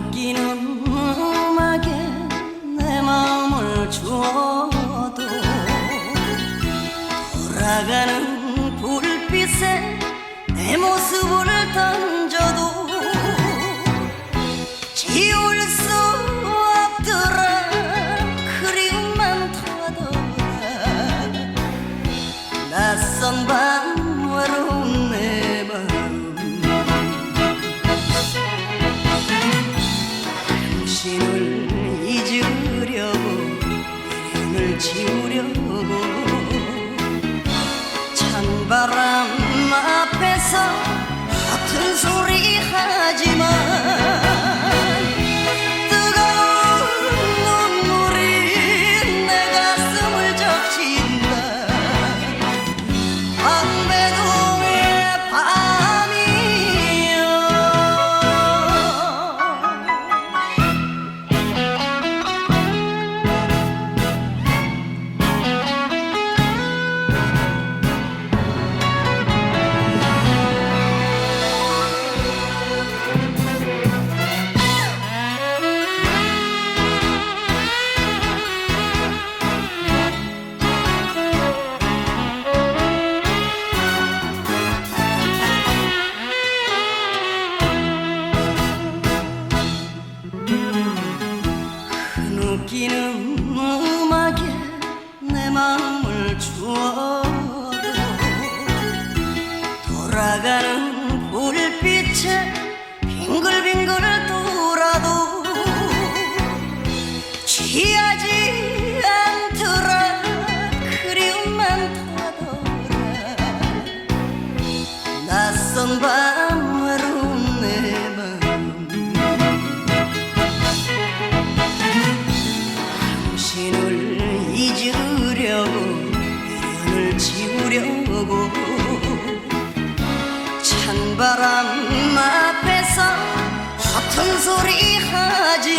섞이는 음악에 내 마음을 주어도 돌아가는 불빛에 내 모습을 던져도 지울 수 없더라. 그리움만 타더라 웃기는 음악에 내 마음을 주워 두려우고 찬바람 앞에서 허튼 소리 하지